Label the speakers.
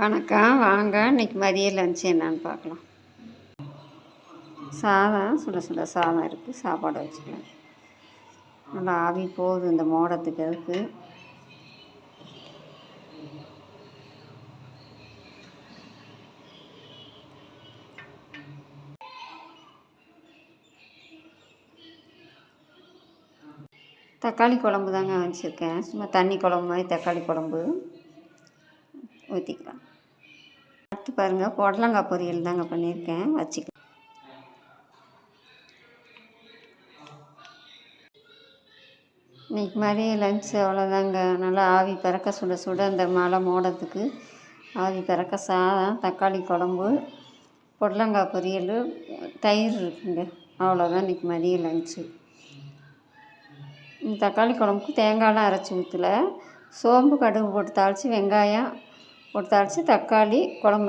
Speaker 1: வணக்கம் வாங்க. இன்னைக்கு மதிய லஞ்ச் என்னன்னு பார்க்கலாம். சாதம் சுட சுட சாதம் இருக்குது சாப்பாடு வச்சுக்கலாம். நல்லா ஆவி போகுது. இந்த மோடத்துக்கு அதுக்கு தக்காளி குழம்பு தாங்க வச்சுருக்கேன். சும்மா தண்ணி குழம்பு மாதிரி தக்காளி குழம்பு. ஊற்றிக்கலாம் அடுத்து பாருங்கள் புடலங்காய் பொரியல் தாங்க பண்ணியிருக்கேன். வச்சுக்கலாம். இன்னைக்கு மாதிரி லஞ்ச் அவ்வளோதாங்க நல்லா ஆவி பறக்க சுட சுட இந்த மழை மூடத்துக்கு ஆவி பறக்க சாதம் தக்காளி குழம்பு புடலங்காய் பொரியல் தயிர் இருக்குங்க. அவ்வளோதான் இன்றைக்கி மதிய லஞ்சு தக்காளி குழம்புக்கு தேங்காயெலாம் அரைச்சி ஊற்றல சோம்பு கடுகு போட்டு தாளித்து வெங்காயம் போட்டு தாளித்து தக்காளி குழம்பு